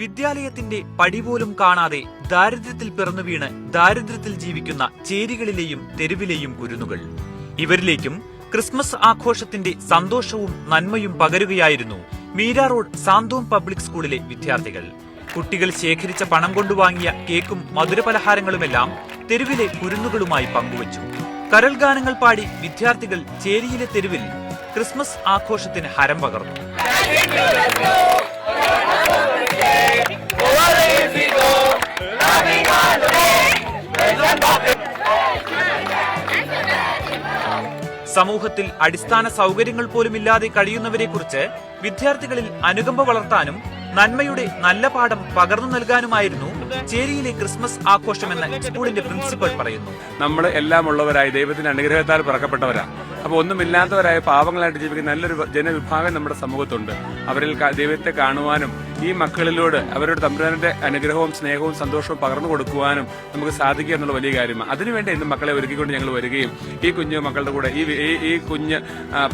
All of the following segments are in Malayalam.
വിദ്യാലയത്തിന്റെ പടി പോലും കാണാതെ ദാരിദ്ര്യത്തിൽ പിറന്നു വീണ് ദാരിദ്ര്യത്തിൽ ജീവിക്കുന്ന ചേരികളിലെയും തെരുവിലെയും കുരുന്നുകൾ. ഇവരിലേക്കും ക്രിസ്മസ് ആഘോഷത്തിന്റെ സന്തോഷവും നന്മയും പകരുകയായിരുന്നു മീര റോഡ് സാന്തോം പബ്ലിക് സ്കൂളിലെ വിദ്യാർത്ഥികൾ. കുട്ടികൾ ശേഖരിച്ച പണം കൊണ്ടു വാങ്ങിയ കേക്കും മധുരപലഹാരങ്ങളുമെല്ലാം തെരുവിലെ കുരുന്നുകളുമായി പങ്കുവച്ചു. കരൾ ഗാനങ്ങൾ പാടി വിദ്യാർത്ഥികൾ ചേരിയിലെ തെരുവിൽ ക്രിസ്മസ് ആഘോഷത്തിന് ഹരം പകർന്നു. സമൂഹത്തിൽ അടിസ്ഥാന സൗകര്യങ്ങൾ പോലും ഇല്ലാതെ കഴിയുന്നവരെക്കുറിച്ച് വിദ്യാർത്ഥികളിൽ അനുകമ്പ വളർത്താനും നന്മയുടെ നല്ല പാഠം പകർന്നു നൽകാനുമായിരുന്നു ചേരിയിലെ ക്രിസ്മസ് ആഘോഷമെന്ന് സ്കൂളിന്റെ പ്രിൻസിപ്പൽ പറയുന്നു. നമ്മൾ എല്ലാം ഉള്ളവരായി ദൈവത്തിന്റെ അനുഗ്രഹത്താൽ പിറക്കപ്പെട്ടവരാ. അപ്പൊ ഒന്നുമില്ലാത്തവരായ പാവങ്ങളായിട്ട് ജീവിക്കുന്ന നല്ലൊരു ജനവിഭാഗം നമ്മുടെ സമൂഹത്തുണ്ട്. അവരിൽ ദൈവത്തെ കാണുവാനും ഈ മക്കളിലൂടെ അവരുടെ തമ്പുരാന്റെ അനുഗ്രഹവും സ്നേഹവും സന്തോഷവും പകർന്നു കൊടുക്കുവാനും നമുക്ക് സാധിക്കുക എന്നുള്ള വലിയ കാര്യമാണ്. അതിനുവേണ്ടി ഇന്ന് മക്കളെ ഒരുക്കിക്കൊണ്ട് ഞങ്ങൾ വരികയും ഈ കുഞ്ഞു മക്കളുടെ കൂടെ ഈ ഈ- കുഞ്ഞ്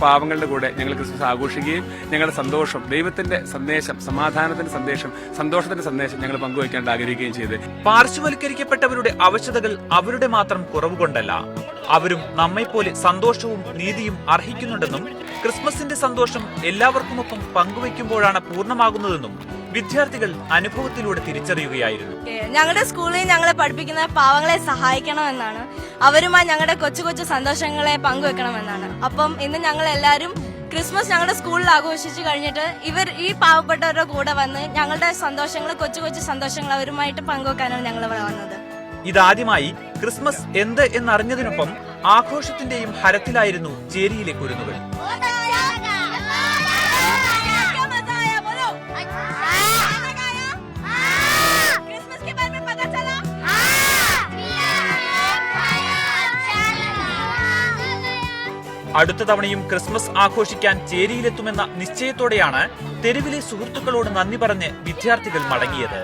പാവങ്ങളുടെ കൂടെ ഞങ്ങൾ ക്രിസ്മസ് ആഘോഷിക്കുകയും ഞങ്ങളുടെ സന്തോഷം ദൈവത്തിന്റെ സന്ദേശം സമാധാനത്തിന്റെ സന്ദേശം സന്തോഷത്തിന്റെ സന്ദേശം ഞങ്ങൾ പങ്കുവയ്ക്കാൻ ആഗ്രഹിക്കുകയും ചെയ്ത്. പാർശ്വവൽക്കരിക്കപ്പെട്ടവരുടെ അവശതകൾ അവരുടെ മാത്രം കുറവുകൊണ്ടല്ല. അവരും നമ്മെപ്പോലെ സന്തോഷവും നീതിയും അർഹിക്കുന്നുണ്ടെന്നും ക്രിസ്മസിന്റെ സന്തോഷം എല്ലാവർക്കുമൊപ്പം പങ്കുവയ്ക്കുമ്പോഴാണ് പൂർണമാകുന്നതെന്നും വിദ്യാർത്ഥികൾ അനുഭവത്തിലൂടെ തിരിച്ചറിയുകയായിരുന്നു. ഞങ്ങളുടെ സ്കൂളിൽ ഞങ്ങളെ പഠിപ്പിക്കുന്ന പാവങ്ങളെ സഹായിക്കണമെന്നാണ്. അവരുമായി ഞങ്ങളുടെ കൊച്ചു കൊച്ചു സന്തോഷങ്ങളെ പങ്കുവെക്കണമെന്നാണ്. അപ്പം ഇന്ന് ഞങ്ങൾ എല്ലാവരും ക്രിസ്മസ് ഞങ്ങളുടെ സ്കൂളിൽ ആഘോഷിച്ചു കഴിഞ്ഞിട്ട് ഇവർ ഈ പാവപ്പെട്ടവരുടെ കൂടെ വന്ന് ഞങ്ങളുടെ സന്തോഷങ്ങൾ കൊച്ചു കൊച്ചു സന്തോഷങ്ങൾ അവരുമായിട്ട് പങ്കുവെക്കാനാണ് ഞങ്ങൾ ഇവിടെ വന്നത്. ഇതാദ്യമായി ക്രിസ്മസ് എന്ത് എന്നറിഞ്ഞതിനൊപ്പം ആഘോഷത്തിന്റെയും ഹരത്തിലായിരുന്നു ചേരിയിലെ കുരുന്നുകൾ. അടുത്ത തവണയും ക്രിസ്മസ് ആഘോഷിക്കാൻ ചേരിയിലെത്തുമെന്ന നിശ്ചയത്തോടെയാണ് തെരുവിലെ സുഹൃത്തുക്കളോട് നന്ദി പറഞ്ഞ് വിദ്യാർത്ഥികൾ മടങ്ങിയത്.